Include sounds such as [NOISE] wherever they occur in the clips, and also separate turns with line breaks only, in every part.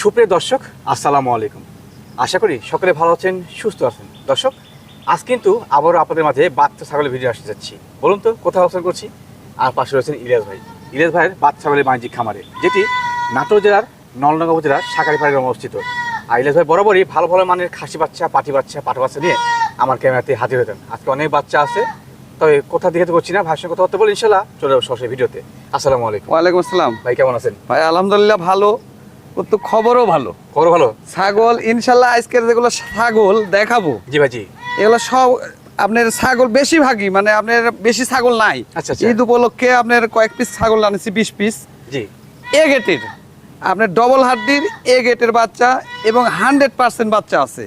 সুপ্রিয় দর্শক আসসালামু আলাইকুম। আশা করি সকলে ভালো আছেন সুস্থ আছেন। দর্শক আজ কিন্তু আবারও আপনাদের মাঝে বাচ্চা ছাগলের ভিডিও আসতে যাচ্ছি। বলুন তো কোথায় অবস্থান করছি? আর পাশে রয়েছেন ইলিয়াস ভাই। ইলিয়াস ভাইয়ের বাচ্চা ছাগলের বাণিজ্যিক খামারে যেটি নাটোর জেলার নলডাঙ্গা উপজেলার সাকারিপাড়ি গ্রামে অবস্থিত। আর ইলিয়াস ভাই বরাবরই ভালো ভালো মানের খাসি বাচ্চা পাটি বাচ্চা পাটা বাচ্চা নিয়ে আমার ক্যামেরাতে হাজির হতেন। আজকে অনেক বাচ্চা আছে তবে কোথা দিকে তো করছি না সঙ্গে কথা বলতে বলি ইনশাল্লাহ চলে যাব সরাসরি ভিডিওতে। আসসালামু আলাইকুম।
ওয়ালাইকুম আসসালাম।
ভাই কেমন আছেন?
ভাই আলহামদুলিল্লাহ ভালো। ও তো খবরও ভালো।
খবর ভালো?
ছাগল ইনশাল্লাহ আজকের যেগুলো ছাগল দেখাবো।
জি ভাই জি।
এগুলো সব আপনার ছাগল বেশিরভাগই মানে আপনার বেশি ছাগল নাই।
আচ্ছা, আচ্ছা।
ঈদ উপলক্ষে আপনার কয়েক পিস ছাগল আনেছি বিশ পিস
জি।
এ গেটের আপনার ডবল হাড্ডির এ গেটের বাচ্চা এবং হান্ড্রেড পার্সেন্ট বাচ্চা আছে।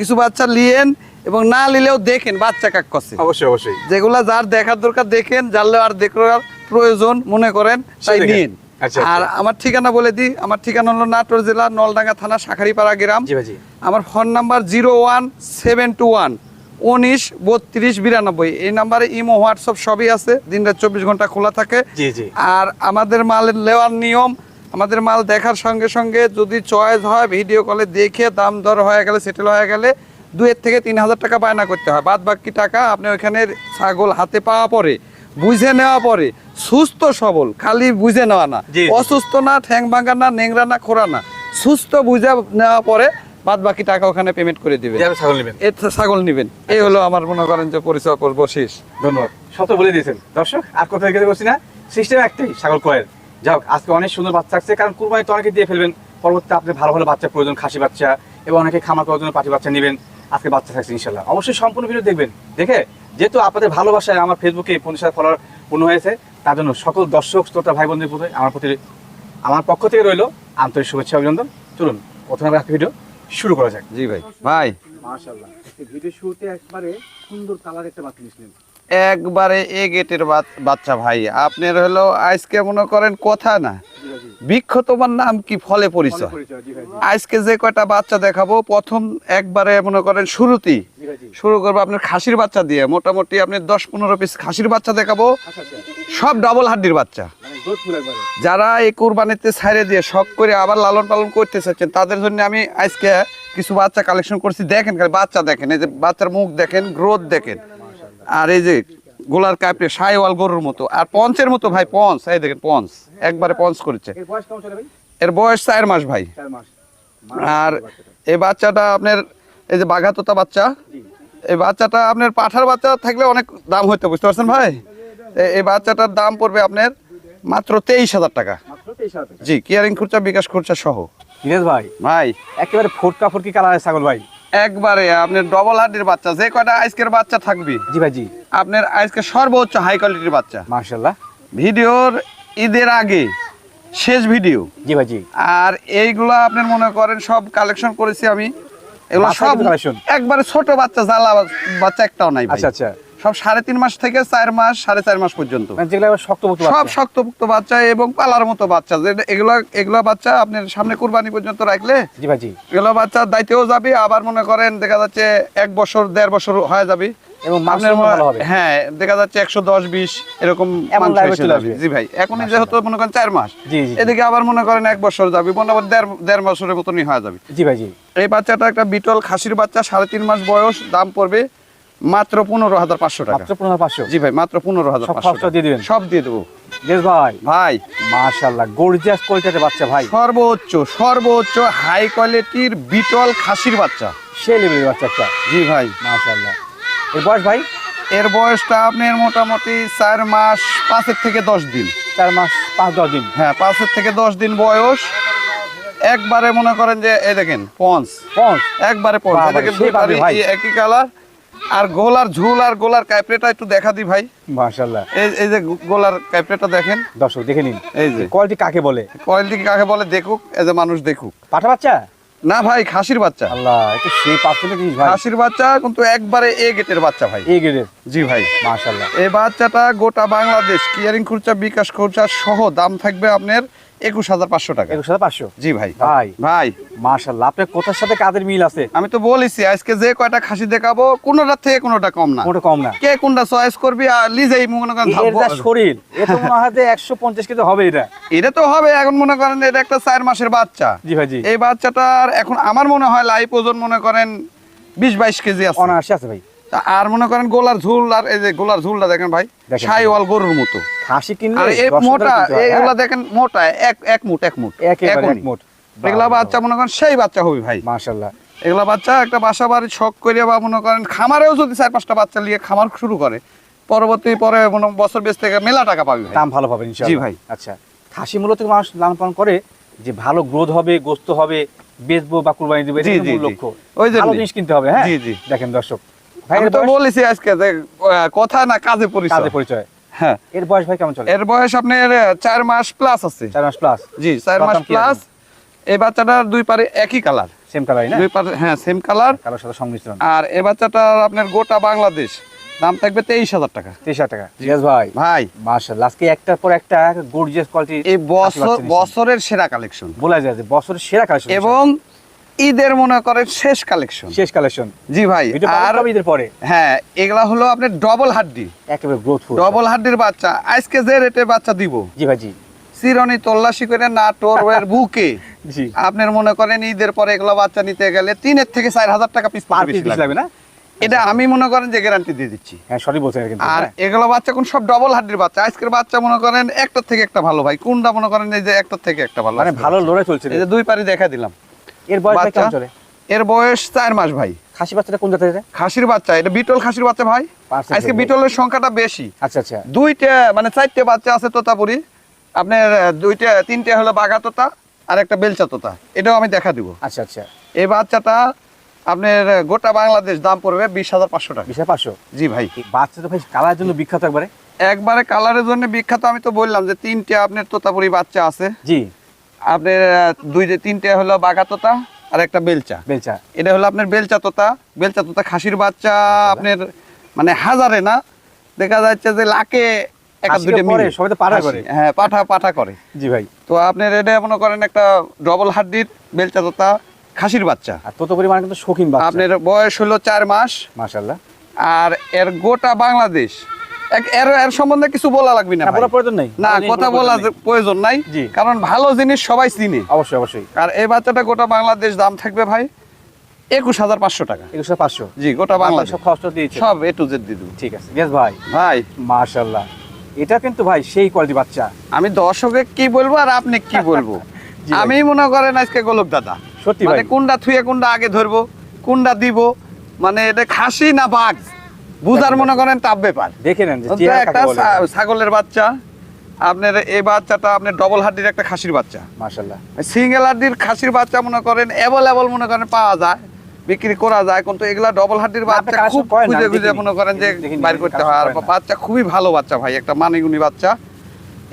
কিছু বাচ্চা লিয়েন এবং না নিলেও দেখেন বাচ্চা কাক করছে
অবশ্যই অবশ্যই।
যেগুলা যার দেখার দরকার দেখেন জানলে আর দেখার প্রয়োজন মনে করেন তাই। নিন আর
আচ্ছা।
আমার ঠিকানা বলে দিই আমার ঠিকানা হলো নাটোর জেলা নলডাঙ্গা থানা শাখারিপাড়া গ্রাম। আমার phone number zero one seven two one উনিশ বত্রিশ বিরানব্বই। এই নাম্বারে ইমো হোয়াটসঅ্যাপ সবই আছে দিন রাত চব্বিশ ঘণ্টা খোলা থাকে। আর আমাদের মাল নেওয়ার নিয়ম আমাদের মাল দেখার সঙ্গে সঙ্গে যদি চয়েস হয় ভিডিও কলে দেখে দাম দর হয়ে গেলে সেটেল হয়ে গেলে দুয়ের থেকে তিন হাজার টাকা বায়না করতে হয়। বাদ বাকি টাকা আপনি ওইখানে ছাগল হাতে পাওয়া পরে বুঝে নেওয়া পরে সুস্থ সবল খালি বুঝে নেওয়া না। অসুস্থ না ঠ্যাং ভাঙা না নেংরা না খোরা না। সুস্থ বুঝে নেওয়া পরে বাদ বাকি টাকা ওখানে পেমেন্ট করে দিবেন।
ছাগল নেবেন।
ছাগল নিবেন। এই হলো আমার মনে করেন যে পরিচয় করব শেষ।
ধন্যবাদ। সব বলে দিয়েছেন। দর্শক আর কোথায় গেলে বলছি না। সিস্টেম একটাই ছাগল কয়ের। যাক আজকে অনেক সুন্দর বাচ্চা আসছে কারণ কুরবানি তো অনেকে দিয়ে ফেলবেন। পরবর্তীতে আপনি ভালো ভালো বাচ্চা প্রয়োজন খাসি বাচ্চা এবং অনেকে খামার করার জন্য পাটি বাচ্চা নেবেন। আজকে বাচ্চা থাকছে ইনশাল্লাহ। অবশ্যই সম্পূর্ণ ভিডিও দেখবেন। দেখে যেহেতু আপনাদের ভালোবাসায় আমার ফেসবুকে পঞ্চাশ হাজার ফলোয়ার পূর্ণ হয়েছে। তার জন্য সকল দর্শক শ্রোতা ভাই বোনদের প্রতি আমার প্রতি আমার পক্ষ থেকে রইল আন্তরিক শুভেচ্ছা অভিনন্দন। চলুন প্রথমে আমরা একটা ভিডিও শুরু করা যাক।
জি ভাই ভাই।
মাশাআল্লাহ। ভিডিও শুরুতে একবারে সুন্দর কালার একটা
একবারে এ গেটের বাচ্চা ভাই আপনি হলো আজকে মনে করেন কথা না। বৃক্ষ তোমার নাম কি? ফলে পরিচয়। আজকে যে কয়টা বাচ্চা দেখাবো প্রথম একবারে মনে করেন শুরুতেই। শুরু করব আপনার খাসির বাচ্চা দিয়ে। মোটামুটি আপনি দশ পনেরো পিস খাসির বাচ্চা দেখাবো। সব ডাবল হাড্ডির বাচ্চা। যারা এই কোরবানিতে ছাইড়ে দিয়ে শখ করে আবার লালন পালন করতে চাচ্ছেন তাদের জন্য আমি আজকে কিছু বাচ্চা কালেকশন করছি। দেখেন বাচ্চা দেখেন এই যে বাচ্চার মুখ দেখেন গ্রোথ দেখেন। আর এই যে গোলার কাপড়ে সাইওয়াল গরুর মতো। আর পঞ্চের মতো ভাই পঞ্চ এই দেখেন পঞ্চ। একবারে পঞ্চ করেছে।
এর বয়স
চার মাস ভাই। আর এই বাচ্চাটা আপনার এই যে বাঘাতোতা বাচ্চা এই বাচ্চাটা আপনার পাঠার বাচ্চা থাকলে অনেক দাম হইতে বুঝতে পারছেন ভাই? এই বাচ্চাটার দাম পড়বে আপনার মাত্র তেইশ হাজার টাকা। জি কেয়ারিং খরচা বিকাশ খরচা সহ।
ভাই
ভাই।
একেবারে ফোটকা ফোটকি কালার ছাগল ভাই।
একবারে আপনার ডবল হার্ডের বাচ্চা যে কয়টা আজকের বাচ্চা থাকবে?
জি ভাই জি।
আপনার আজকে সর্বোচ্চ হাই কোয়ালিটির বাচ্চা।
মার্শাল্লাহ
ভিডিওর ঈদের আগে শেষ ভিডিও।
জি ভাই জি।
আর এইগুলা আপনার মনে করেন সব কালেকশন করেছি আমি। এগুলো সব একবারে ছোট বাচ্চা জ্বালা বাচ্চা একটাও নাই ভাই।
আচ্ছা আচ্ছা।
সব সাড়ে তিন মাস থেকে চার মাস সাড়ে চার মাস পর্যন্ত
মানে
সব। শক্তপুক্ত বাচ্চা এবং পালার মতো বাচ্চা এগুলা এগুলা বাচ্চা আপনার সামনে কুরবানি পর্যন্ত রাখলে এগুলো বাচ্চা দায়িত্বেও যাবে আবার মনে করেন দেখা যাচ্ছে এক বছর দেড় বছর হয়ে যাবে
এবং
হ্যাঁ দেখা যাচ্ছে একশো দশ বিশ এরকম
এমন
মাংস
লাইভে
এসে
চলে
যাবে।
আসবে।
জি ভাই এখনই যেহেতু মনে করেন চার মাস
জি, জি, জি।
এদিকে আবার মনে করেন এক বছর যাবে মোটামুটি দেড় দেড় বছরের মতনই হয়ে যাবে
জি ভাই জি
এই বাচ্চাটা একটা বিটল খাসির বাচ্চা সাড়ে তিন মাস বয়স দাম পড়বে মাত্র পনেরো হাজার পাঁচশো টাকা।
মাত্র পনেরো পাঁচশো?
জি ভাই মাত্র পনেরো হাজার
সব
পাঁচশো
দিয়ে দিবেন?
সব দিয়ে দেবো।
ভাই।
ভাই।
মার্শাল্লাহ গর্জিয়াস কোয়ালিটির বাচ্চা ভাই।
সর্বোচ্চ সর্বোচ্চ হাই কোয়ালিটির বিটল খাসির বাচ্চা।
সে লেভেলের বাচ্চা একটা।
জি ভাই।
এর বয়স ভাই?
এর বয়সটা আপনার মোটামুটি চার মাস পাঁচের থেকে দশ দিন।
চার মাস পাঁচ দশ দিন।
হ্যাঁ পাঁচের থেকে দশ দিন বয়স। একবারে মনে করেন যে এই দেখেন পঞ্চ
পঞ্চ
একবারে পঞ্চ
সেই।
একই কালার আর গোলার ঝুল আর গোলার কাইপড়েটা একটু দেখা দি ভাই।
মার্শাল্লাহ
এই এই যে গোলার কাইপড়েটা দেখেন।
দর্শক দেখে নিন।
এই যে।
কোয়ালিটি কাকে বলে?
কোয়ালিটি কাকে বলে? দেখুক এই যে মানুষ দেখুক।
পাঠা বাচ্চা?
না ভাই খাসির বাচ্চা।
আল্লাহ একটু সেই পার্সেন্টেজ জিনিস ভাই?
খাসির বাচ্চা কিন্তু একবারে এ গেটের বাচ্চা ভাই।
এ গেটের
জি ভাই।
মার্শাল্লাহ
এই বাচ্চাটা গোটা বাংলাদেশ কিয়ারিং খরচা বিকাশ খরচা সহ দাম থাকবে আপনার একুশ হাজার পাঁচশো টাকা।
একুশ হাজার পাঁচশো?
জি ভাই।
ভাই।
ভাই।
মার্শাল্লাহ আপনার কোথার সাথে কাদের মিল আছে?
আমি তো বলেছি আজকে যে কয়টা খাসি দেখাবো কোনোটার থেকে কোনোটা কম না।
কম না।
কে কোনটা চয়েস করবি আর লিজেই মনে করেন
শরীর এ মনে হয় যে একশো পঞ্চাশ কেজি হবে এটা।
এটা তো হবে এখন মনে করেন এটা একটা চার মাসের বাচ্চা।
জি ভাই জি।
এই বাচ্চাটার এখন আমার মনে হয় লাইফ ওজন মনে করেন বিশ বাইশ কেজি আছে।
অনায়াসে আছে ভাই।
আর মনে করেন গোলার ঝুল আর এই যে গোলার ঝুলটা দেখেন ভাই। সাইওয়াল গরুর মতো।
খাসি কিনলে
এই মোটা
কিনতে
এইগুলা? দেখেন মোটা এক এক মুট এক মুট
একেবারে
এক
এক মুঠ।
এগুলা বাচ্চা মনে করেন সেই বাচ্চা হবে ভাই। এগুলা বাচ্চা একটা বাসা বাড়ি শখ করে বা মনে করেন খামারেও যদি চার পাঁচটা বাচ্চা নিয়ে খামার শুরু করে পরবর্তী পরে মনে বছর বেশ থেকে মেলা টাকা পাবে
দাম ভালো পাবেন
জি ভাই।
আচ্ছা খাসি মূলত মানুষ লালন পালন করে যে ভালো গ্রোথ হবে গোস্ত হবে বেচবো বা কুরবানি দেবে? লক্ষ্য।
ওই
জিনিস কিনতে হবে হ্যাঁ?
জি, জি।
দেখেন দর্শক
আমি
এর
তো বলেছি আজকে যে কথা না কাজে পরিচয়।
কাজে পরিচয়।
হ্যাঁ।
এর বয়স ভাই কেমন চলে?
এর বয়স আপনার আহ, মাস প্লাস আছে।
চার মাস প্লাস
জি চার মাস প্লাস এই বাচ্চাটার দুই পারে একই কালার
সেম কালারই না?
দুই পারে হ্যাঁ সেম কালার
কালোর সাথে সংমিশ্রণ।
আর এই বাচ্চাটার আপনার গোটা বাংলাদেশ দাম থাকবে তেইশ হাজার টাকা।
তেইশ হাজার টাকা। জিয়াস ভাই।
ভাই।
মার্শাল্লাহ আজকে একটার পর একটা গর্জিয়াস কোয়ালিটি
এই বছর বছরের সেরা কালেকশন
বলা যায় যে বছরের সেরা কালেকশন
এবং ঈদের মনে করেন শেষ কালেকশন।
শেষ কালেকশন।
জি ভাই আর
ঈদের পরে।
হ্যাঁ এগুলা হলো আপনার ডবল হাড্ডি।
একেবারে গ্রোথফুল
ডবল হাড্ডির বাচ্চা। আজকে যে রেটে বাচ্চা দিব?
জি ভাই জি।
চিরনি তল্লাশি করে নাটোরের [LAUGHS] বুকে।
জি।
আপনার মনে করেন ঈদের পরে এগুলো বাচ্চা নিতে গেলে তিনের থেকে চার হাজার টাকা পিস
পার পিস লাগবে না?
এটা আমি মনে করেন যে গ্যারান্টি দিয়ে দিচ্ছি।
হ্যাঁ সরি বলছেন কিন্তু।
আর
হ্যাঁ।
এগুলো বাচ্চা কোন সব ডবল হাড্ডির বাচ্চা? আজকের বাচ্চা মনে করেন একটার থেকে একটা ভালো ভাই। কোনটা মনে করেন এই যে একটার থেকে একটা ভালো?
মানে ভালো। লড়াই চলছে।
এই যে দুই পারি দেখা দিলাম।
এর বয়স ভাই কেমন চলে?
এর বয়স চার মাস ভাই।
খাসি বাচ্চাটা কোন জাতের?
খাসির বাচ্চা এটা বিটল খাসির বাচ্চা ভাই। আজকে বিটলের সংখ্যাটা বেশি।
আচ্ছা আচ্ছা।
দুইটা মানে চারটে বাচ্চা আছে তোতাপুরি। আপনার দুইটা তিনটে হলো বাঘা তোতা আর একটা বেলচা তোতা। এটাও আমি দেখা দিব।
আচ্ছা আচ্ছা।
এই বাচ্চাটা আপনার গোটা বাংলাদেশ দাম পড়বে বিশ হাজার পাঁচশো টাকা।
বিশাল পাঁচশো?
জি ভাই।
বাচ্চা তো ভাই কালার জন্য বিখ্যাত একবারে।
একবারে কালারের জন্য বিখ্যাত আমি তো বললাম যে তিনটে আপনার তোতাপুরি বাচ্চা আছে।
জি।
আপনার দুই যে তিনটে হলো বাঘা তোতা আর একটা বেলচা।
বেলচা।
এটা হলো আপনার বেলচা তোতা। বেলচা তোতা খাসির বাচ্চা আপনার মানে হাজারে না দেখা যাচ্ছে যে লাখে। হ্যাঁ পাঠা পাঠা করে।
জি ভাই।
তো আপনার এটা মনে করেন একটা ডবল হাড্ডির বেলচা তোতা খাসির বাচ্চা।
আর তত পরিমাণ কিন্তু শৌখিন
আপনার বয়স হলো চার মাস। আর এর গোটা বাংলাদেশ এর এর সম্বন্ধে কিছু বলা লাগবে না।
বলার প্রয়োজন নেই।
না কথা
বলার
বলা
প্রয়োজন নাই
কারণ ভালো জিনিস সবাই চিনে।
অবশ্যই অবশ্যই।
আর এই বাচ্চাটা গোটা বাংলাদেশ দাম থাকবে ভাই একুশ হাজার পাঁচশো টাকা।
একুশশো পাঁচশো।
জি গোটা বাংলাদেশ।
সব খরচ দিয়েছে
সব এ টু জেড দিয়ে
ঠিক আছে। ইয়েস ভাই।
ভাই।
মাশাআল্লাহ। এটা কিন্তু ভাই সেই কোয়ালিটি বাচ্চা।
আমি দর্শকে কি বলব আর আপনি কি বলব? [LAUGHS] আমি মনে করেন আজকে গোলক দাদা।
সত্যি
মানে কোনটা থুয়ে কোনটা আগে ধরবো কোনটা দিব মানে এটা খাসি না বাঘ? বুঝার মনে করেন তাপ ব্যাপার।
দেখে নেন
একটা ছাগলের বাচ্চা আপনার এই বাচ্চাটা আপনার ডবল হাড্ডির একটা খাসির বাচ্চা।
মাশাআল্লাহ।
সিঙ্গেল হাড্ডির খাসির বাচ্চা মনে করেন অ্যাভেলেবল মনে করেন পাওয়া যায় বিক্রি করা যায় কিন্তু এগুলা ডবল হাড্ডির বাচ্চা খুব খুঁজে খুঁজে মনে করেন যে বাইর করতে হয়। আর বাচ্চা খুবই ভালো বাচ্চা ভাই একটা মানিগুনি বাচ্চা।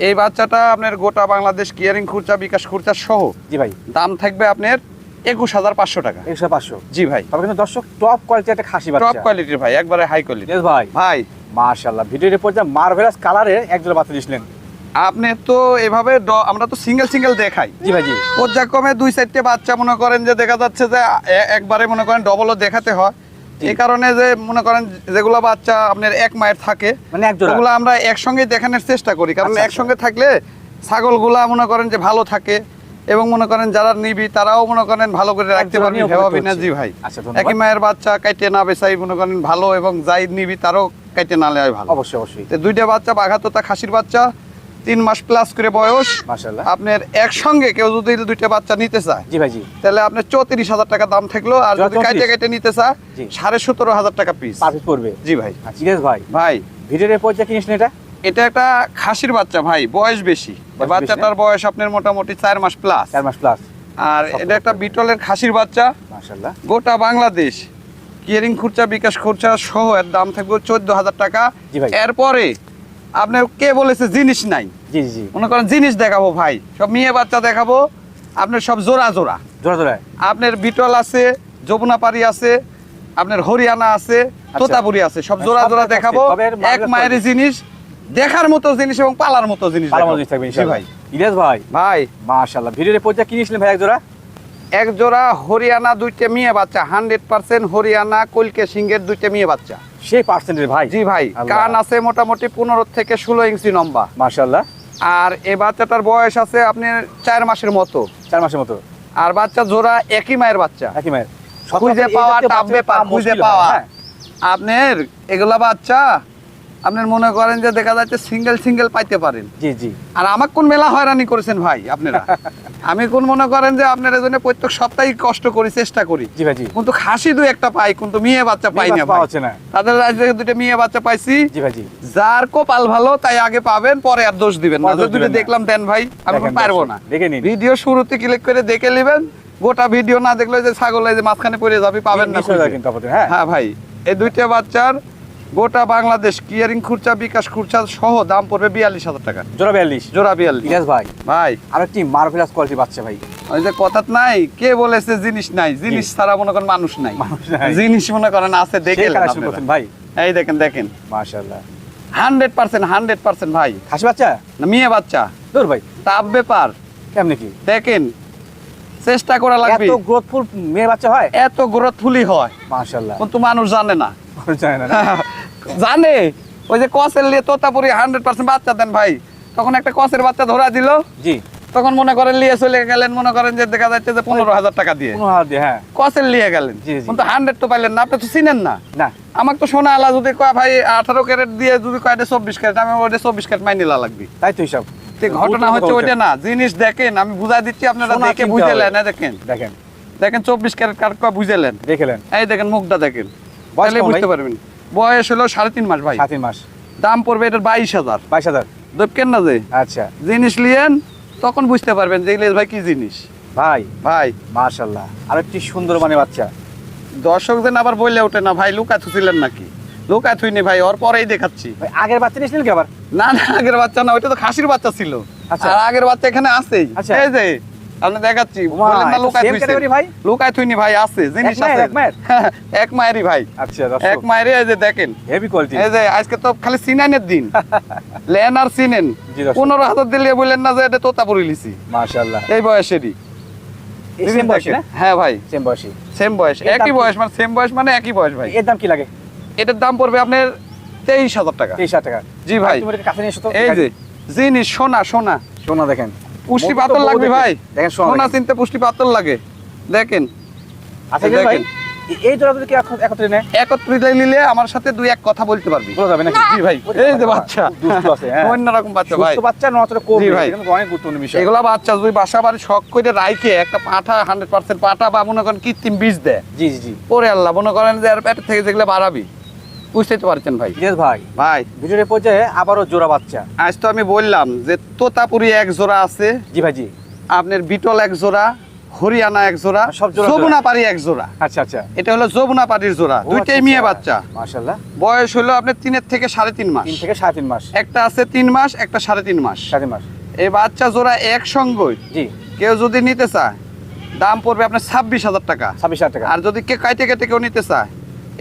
এই বাচ্চাটা আপনার গোটা বাংলাদেশ কিয়ারিং খুরচা বিকাশ খুরচা সহ
জি ভাই।
দাম থাকবে আপনার একুশ হাজার পাঁচশো টাকা।
একশো পাঁচশো।
জি ভাই।
তবে কিন্তু দর্শক টপ কোয়ালিটি একটা খাসি
টপ কোয়ালিটির ভাই একবারে হাই কোয়ালিটি
ভাই।
ভাই।
মাশাআল্লাহ ভিডিওর পর যা মার্ভেলাস কালারে একজোড়া বাচ্চা দিয়েছিলেন
আপনি তো এভাবে আমরা তো সিঙ্গেল সিঙ্গেল দেখাই।
জি ভাই জি।
পর্যায়ক্রমে দুই চারটে বাচ্চা মনে করেন যে দেখা যাচ্ছে যে একবারে মনে করেন ডবলও দেখাতে হয়। এই কারণে যে মনে করেন যেগুলো বাচ্চা আপনার এক মায়ের থাকে
মানে
ওগুলো আমরা একসঙ্গে দেখানোর চেষ্টা করি। কারণ
আচ্ছা,
একসঙ্গে থাকলে ছাগলগুলা মনে করেন যে ভালো থাকে। এবং মনে করেন যারা নিবি তারাও মনে করেন ভালো করে রাখতে পারবি। না জি ভাই।
আচ্ছা,
একই মায়ের বাচ্চা কাইটে না বেচাই মনে করেন ভালো এবং যাই নিবি তারও কাইটে না নেওয়াই ভালো।
অবশ্যই অবশ্যই।
দুইটা বাচ্চা বাঘাতোতা খাসির বাচ্চা তিন মাস প্লাস করে বয়স। আপনার একসঙ্গে কেউ যদি দুইটা বাচ্চা নিতে চায়
জি ভাই জি
তাহলে আপনার চৌত্রিশ হাজার টাকা দাম থাকল আর যদি
34
কাইটে কাইটে নিতে চায় সাড়ে সতেরো হাজার টাকা পিস
পড়বে।
জি ভাই।
ভাই।
ভাই।
ভিডিওর পর যা কিনিস এটা?
এটা একটা খাসির বাচ্চা ভাই বয়স বেশি। বাচ্চাটার বয়স আপনার মোটামুটি চার মাস প্লাস
চার মাস প্লাস
আর এটা একটা বিটলের খাসির বাচ্চা। গোটা বাংলাদেশ। কিয়ারিং খুরচা বিকাশ খুরচা সহ এর দাম থাকবে চোদ্দ হাজার টাকা এরপরে আপনার কে বলেছে জিনিস নাই?
জি জি জি।
মনে করেন জিনিস দেখাবো ভাই। সব মেয়ে বাচ্চা দেখাবো। আপনার সব জোড়া জোড়া।
জোড়া জোড়া।
আপনার বিটল আছে যমুনাপাড়ি আছে আপনার হরিয়ানা আছে তোতাপুরি আছে। সব
মানে
জোড়া জোড়া দেখাবো। এক মায়ের জিনিস। দেখার মতো জিনিস এবং পালার মতো জিনিস
থাকবে
ভাই।
ইলিয়াস ভাই।
ভাই।
মাশাআল্লাহ ভিডিওর পর্যায়ে কি নিয়েছিলেন ভাই এক জোড়া
এক জোড়া হরিয়ানা দুইটা মেয়ে বাচ্চা। হান্ড্রেড পার্সেন্ট হরিয়ানা কলকে সিংহের দুইটা মেয়ে বাচ্চা।
সেই পার্সেন্টের ভাই?
জি ভাই। কান আছে মোটামুটি পনেরো থেকে ষোলো ইঞ্চি লম্বা।
মাশাআল্লাহ
আর এই বাচ্চাটার বয়স আছে আপনার চার মাসের মতো।
চার মাসের মতো।
আর বাচ্চা জোড়া একই মায়ের বাচ্চা।
একই মায়ের।
খুঁজে পাওয়া টাপ খুঁজে পাওয়া।
হ্যাঁ।
আপনার এগুলা বাচ্চা আপনার মনে করেন যে দেখা যাচ্ছে সিঙ্গেল সিঙ্গেল পাইতে পারেন।
জি জি।
আর আমাকে কোন মেলা হয়রানি করেছেন ভাই আপনারা? [LAUGHS] আমি কোন মনে করেন যে আপনার জন্য প্রত্যেক সপ্তাহে কষ্ট করি চেষ্টা করি।
জি ভাই জি।
কিন্তু খাসি দু একটা পাই কিন্তু মেয়ে বাচ্চা পাই না
পাওয়া। না।
তাদের আজকে দুটো মেয়ে বাচ্চা পাইছি।
জি ভাই জি।
যার কপাল ভালো তাই আগে পাবেন পরে আর দোষ দিবেন না। দুটো দেখলাম দেন ভাই আমি পারব না।
দেখে নিন।
ভিডিও শুরুতে ক্লিক করে দেখে নেবেন। গোটা ভিডিও না দেখলে যে ছাগল যে মাঝখানে পড়ে যাবে পাবেন না।
কিন্তু হ্যাঁ।
হ্যাঁ ভাই এই দুইটা বাচ্চার গোটা বাংলাদেশ কিয়ারিং খুরচা বিকাশ খুরচা সহ দাম পড়বে বিয়াল্লিশ হাজার টাকা।
জোড়া বিয়াল্লিশ?
জোড়া বিয়াল্লিশ।
ইলিয়াস ভাই।
ভাই।
আর একটি মার্ভেলাস কোয়ালিটি বাচ্চা ভাই।
ওই যে কথা নাই কে বলেছে জিনিস নাই? জিনিস ছাড়া মনে করেন মানুষ নাই। জিনিস মনে করেন আছে দেখে
সেই কালেকশন করছেন ভাই।
এই দেখেন দেখেন।
মাশাআল্লাহ।
হান্ড্রেড পার্সেন্ট হান্ড্রেড পার্সেন্ট ভাই।
খাসি বাচ্চা?
না মেয়ে বাচ্চা।
দূর ভাই।
তাপ ব্যাপার।
কেমনে কি?
দেখেন চেষ্টা করা লাগবে।
এত গ্রোথফুল মেয়ে বাচ্চা হয়?
এত গ্রোথফুলি হয়।
মাশাআল্লাহ।
কিন্তু মানুষ জানে না। [LAUGHS]
জানে?
ওই যে কসের লিয়ে তোতাপুরি হান্ড্রেড পার্সেন্ট বাচ্চা দেন ভাই। তখন একটা কসের বাচ্চা ধরা দিল।
জি।
তখন মনে করেন লিয়ে চলে গেলেন মনে করেন যে দেখা যাচ্ছে যে পনেরো হাজার টাকা দিয়ে।
হ্যাঁ।
কসের লিয়ে গেলেন। কিন্তু হান্ড্রেড তো পাইলেন না আপনি তো চিনেন না।
না।
আমাকে তো সোনা আলা যদি কয় ভাই আঠারো ক্যারেট দিয়ে যদি কয় এটা চব্বিশ ক্যারেট আমি ওটা চব্বিশ ক্যারেট মাইনিলা লাগবে।
তাই তো হিসাব
ঘটনা হচ্ছে ওইটা না জিনিস দেখেন আমি বুঝাই দিচ্ছি আপনারা দেখে বুঝে। নেন দেখেন।
দেখেন।
দেখেন চব্বিশ ক্যারেট কার বুঝেলেন
দেখলেন
এই দেখেন মুখটা দেখেন। তাহলে বুঝতে
ভাই?
পারবেন। বয়স হলো সাড়ে তিন মাস ভাই।
তিন মাস।
দাম পড়বে এটার বাইশ হাজার।
বাইশ হাজার।
না যে?
আচ্ছা।
জিনিস লিয়েন তখন বুঝতে পারবেন যে ভাই কি জিনিস।
ভাই
ভাই।
মাশাআল্লাহ আর একটি সুন্দর মানে বাচ্চা।
দর্শকদের আবার বললে ওঠে না ভাই লুকা থুছিলেন নাকি? লুকা থুইনি ভাই ওর পরেই দেখাচ্ছি।
ভাই আগের বাচ্চা নিয়েছিলেন কি আবার?
না না আগের বাচ্চা না ওইটা তো খাসির বাচ্চা ছিল।
আচ্ছা।
আর আগের বাচ্চা এখানে আছেই।
আচ্ছা।
এই যে আপনি দেখাচ্ছি
ভাই?
লুকায় থুইনি ভাই আছে জিনিস আছে।
এক মায়ের? [LAUGHS]
এক মায়েরই ভাই।
আচ্ছা
এক মায়েরই এই যে দেখেন।
হেভি কোয়ালিটি
এই যে আজকে তো খালি সিনাইনের দিন। [LAUGHS] লেন আর সিনেন। পনেরো হাজার দিলে বললেন না যে এটা তোতা পরি লিছি।
মাশাআল্লাহ।
এই বয়সেরই। হ্যাঁ ভাই।
সেম বয়সী।
সেম বয়স। একই বয়স মানে সেম বয়স মানে একই বয়স ভাই।
এর দাম কি লাগে?
এটার দাম পড়বে আপনার তেইশ হাজার টাকা।
তেইশ হাজার টাকা।
জি ভাই।
কাছে নিয়ে
এই যে জিনিস সোনা সোনা।
সোনা দেখেন।
পুষ্টি পাতল লাগবে ভাই।
দেখেন সোনা
চিনতে পুষ্টি পাতল লাগে। দেখেন।
আচ্ছা
এই
ভাই
দেখেন।
এই জোড়া যদি একত্রে নেয়?
একত্রিত নিলে আমার সাথে দুই এক কথা বলতে পারবি।
বলা যাবে নাকি?
জি ভাই। এই যে বাচ্চা।
দুষ্টু আছে, হ্যাঁ।
অন্যরকম বাচ্চা ভাই।
বাচ্চা
ভাই।
অনেক গুরুত্বপূর্ণ বিষয়।
এগুলা বাচ্চা যদি বাসা বাড়ি শখ করে রাইকে একটা পাঠা হান্ড্রেড পার্সেন্ট পাঠা বা মনে করেন কৃত্রিম বীজ দেয়।
জি জি জি।
পরে আল্লাহ মনে করেন যে আর পেটের থেকে যেগুলো বাড়াবি। বুঝতেই পারছেন ভাই।
ভাই
ভাই।
ভিডিওর পর্যায়ে আবারও জোড়া বাচ্চা।
আজ তো আমি বললাম যে তোতাপুরি এক জোড়া আছে।
জি ভাই জি।
আপনার বিটল এক জোড়া হরিয়ানা এক জোড়া
সব
যমুনা পারি এক জোড়া।
আচ্ছা আচ্ছা।
এটা হলো যমুনা পাড়ির জোড়া দুইটাই মেয়ে বাচ্চা।
মাশাআল্লাহ।
বয়স হলো আপনার তিনের থেকে সাড়ে তিন মাস।
তিন থেকে সাড়ে তিন মাস।
একটা আছে তিন মাস একটা সাড়ে তিন মাস।
সাড়ে তিন মাস।
এই বাচ্চা জোড়া একসঙ্গে
জি।
কেউ যদি নিতে চায় দাম পড়বে আপনার ছাব্বিশ হাজার টাকা।
ছাব্বিশ হাজার টাকা।
আর যদি কে কাইটে কেটে কেউ নিতে চায়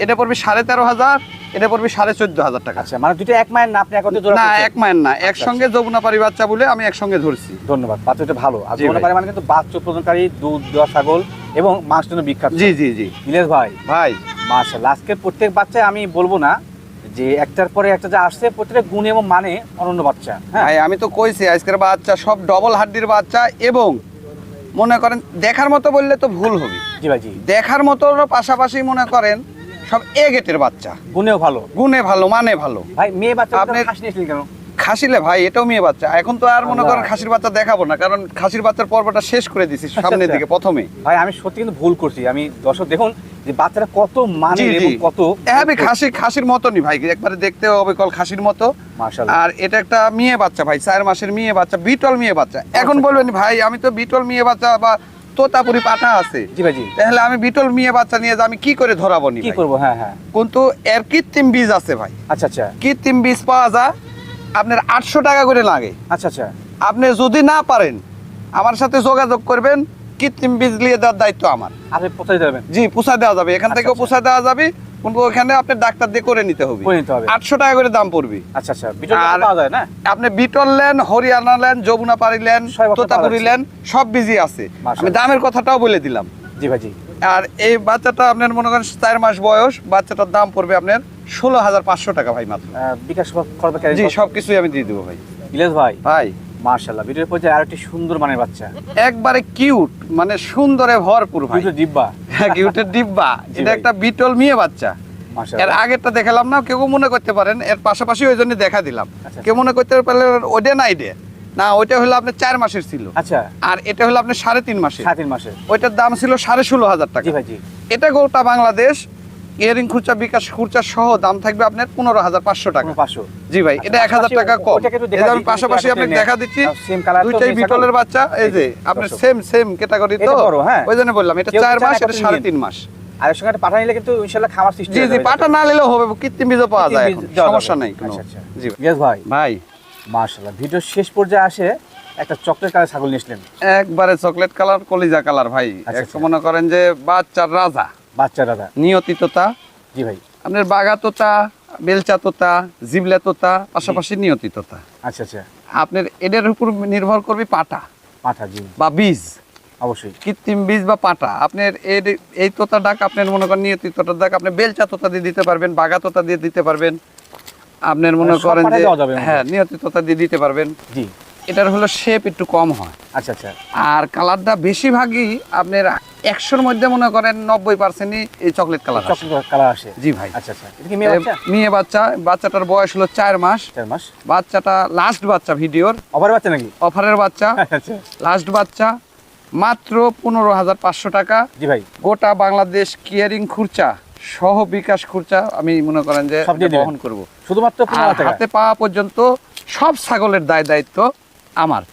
এটা পড়বে সাড়ে তেরো হাজার এটা পড়বে সাড়ে চোদ্দ হাজার টাকা।
আচ্ছা মানে দুটো এক মায়ের না আপনি একত্রে
না এক মায়ের না একসঙ্গে যমুনা পারি বাচ্চা বলে আমি একসঙ্গে ধরছি।
ধন্যবাদ বাচ্চাটা ভালো। আর
জি
যমুনা
ভাই।
মানে কিন্তু বাচ্চা উৎপাদনকারী দুধ দেওয়া ছাগল এবং মাংস জন্য বিখ্যাত।
জি জি জি।
ইলিয়াস ভাই।
ভাই।
মাশাআল্লাহ আজকের প্রত্যেক বাচ্চায় আমি বলব না যে একটার পরে একটা যা আসছে প্রত্যেকটা গুণ এবং মানে অনন্য বাচ্চা হ্যাঁ?
আমি তো কইছি আজকের বাচ্চা সব ডবল হাড্ডির বাচ্চা এবং মনে করেন দেখার মতো বললে তো ভুল হবে।
জি ভাই জি।
দেখার মতো পাশাপাশি মনে করেন সব এ গেটের বাচ্চা।
গুণেও ভালো।
গুণে ভালো মানে ভালো।
ভাই মেয়ে বাচ্চা
আপনি-
খাসি নিয়েছিলেন কেন?
খাসিলে ভাই এটাও মেয়ে বাচ্চা। এখন তো আর মনে করেন খাসির বাচ্চা দেখাবো না কারণ খাসির বাচ্চার পর্বটা শেষ করে দিছি সামনের
আচ্ছা।
দিকে প্রথমে।
ভাই আমি সত্যি কিন্তু ভুল করছি। আমি দর্শক দেখুন যে বাচ্চারা কত মানে। এবং কত
হ্যাঁ ভাই খাসি খাসির মতনই ভাই একবারে দেখতে হবে কল খাসির মতো। আর এটা একটা মেয়ে বাচ্চা ভাই চার মাসের মেয়ে বাচ্চা বিটল মেয়ে বাচ্চা। এখন
আচ্ছা।
বলবেন ভাই আমি তো বিটল মেয়ে বাচ্চা বা তোতাপুরি পাঠা আছে।
জি ভাই
তাহলে আমি বিটল মেয়ে বাচ্চা নিয়ে যে আমি কি করে ধরাবো নি
কি? করব? হ্যাঁ হ্যাঁ।
কিন্তু এর কৃত্রিম বীজ আছে ভাই।
আচ্ছা আচ্ছা।
কৃত্রিম বীজ পাওয়া যায় আপনার আটশো টাকা করে লাগে।
আচ্ছা আচ্ছা।
আপনি যদি না পারেন আমার সাথে যোগাযোগ করবেন কৃত্রিম বীজ নিয়ে দেওয়ার দায়িত্ব আমার।
আপনি কোথায় যাবেন
জি পুষা দেওয়া যাবে। এখান
আচ্ছা,
থেকেও
আচ্ছা।
দেওয়া যাবে। কিন্তু ওখানে আপনি ডাক্তার দিয়ে করে নিতে হবে। আটশো টাকা করে দাম পড়বে।
আচ্ছা আচ্ছা।
আপনি বিটল লেন হরিয়ানা লেন যমুনা পাড়ি লেন
সব
তোতাপুরি লেন সব বিজি আছে। আমি দামের কথাটাও বলে দিলাম।
জি ভাই
আর এই বাচ্চাটা আপনার মনে করেন চার মাস বয়স বাচ্চাটার দাম পড়বে আপনার ষোলো হাজার পাঁচশো টাকা ভাই মাত্র।
বিকাশ করবে
জি সবকিছুই আমি দিয়ে দেবো ভাই।
ইলিয়াস ভাই।
ভাই।
মার্শাল্লাহ ভিডিওর পর্যায়ে আর একটি সুন্দর মানের বাচ্চা।
একবারে কিউট মানে সুন্দরে ভরপুর ভাই।
দুটো ডিব্বা।
হ্যাঁ কিউটের ডিব্বা। এটা একটা বিটল মেয়ে বাচ্চা। এর আগেরটা দেখালাম না কেউ মনে করতে পারেন এর পাশাপাশি ওই জন্য দেখা দিলাম।
আচ্ছা।
কেউ মনে করতে পারলে ওইটা না এটা না ওইটা হলো আপনার চার মাসের ছিল।
আচ্ছা।
আর এটা হলো আপনার সাড়ে তিন মাসের।
সাড়ে তিন মাসে
ওইটার দাম ছিল সাড়ে ষোলো হাজার টাকা। এটা গোটা বাংলাদেশ ইয়ারিং খুচরা বিকাশ খুচরা সহ দাম থাকবে আপনার পনেরো হাজার পাঁচশো টাকা।
পাঁচশো।
জি ভাই এটা এক হাজার টাকা কম। আমি পাশাপাশি আপনাকে দেখা দিচ্ছি দুইটাই বিটলের বাচ্চা এই যে আপনার। সেম সেম ক্যাটাগরি তো।
হ্যাঁ।
ওই জন্য বললাম এটা চার মাস এটা সাড়ে। তিন মাস।
আর এর সঙ্গে পাঠা নিলে কিন্তু খামার সৃষ্টি
জি জি পাটা না নিলেও হবে কৃত্রিম বীজও পাওয়া যায় সমস্যা। নেই কোনো।
আচ্ছা, আচ্ছা।
জি
ভাই।
ভাই।
মার্শাল্লাহ ভিডিওর শেষ পর্যায়ে আসে একটা চকলেট কালার ছাগল নিয়েছিলেন
একবারে চকলেট কালার কলিজা কালার ভাই।
আচ্ছা,
মনে করেন যে বাচ্চার রাজা।
বাচ্চা দাদা
নিয়তিততা।
জি ভাই।
আপনার বাগা তোতা বেলচা তোতা জিবলা তোতা পাশাপাশি নিয়তিততা।
আচ্ছা আচ্ছা।
আপনার এদের উপর নির্ভর করবে পাটা।
পাঠা জি।
বা বীজ।
অবশ্যই।
কৃত্রিম বীজ বা পাটা। আপনার এর এই তোতা ডাক আপনার মনে করেন নিয়তি তোতার ডাক আপনি বেলচা তোতা দিয়ে দিতে পারবেন বাগা তোতা দিয়ে দিতে পারবেন। আপনার মনে করেন যে।
হ্যাঁ
নিয়তি তোতা দিয়ে দিতে পারবেন।
জি।
এটার হলো শেপ একটু কম হয়।
আচ্ছা আচ্ছা।
আর কালারটা বেশিরভাগই আপনার একশোর মধ্যে মনে করেন নব্বই পার্সেন্টই এই চকলেট কালার
চকলেট কালার আসে।
জি ভাই।
আচ্ছা আচ্ছা। মেয়ে বাচ্চা?
বাচ্চাটার বয়স হলো চার মাস।
চার মাস।
বাচ্চাটা লাস্ট বাচ্চা ভিডিওর।
অবার বাচ্চা নাকি?
অফারের বাচ্চা। [LAUGHS]
আচ্ছা।
লাস্ট বাচ্চা। মাত্র পনেরো হাজার পাঁচশো টাকা।
জি ভাই।
গোটা বাংলাদেশ কেয়ারিং খুরচা সহ বিকাশ খুরচা আমি মনে করেন যে। বহন করব।
শুধুমাত্র
হাতে পাওয়া পর্যন্ত সব ছাগলের দায় দায়িত্ব আমার।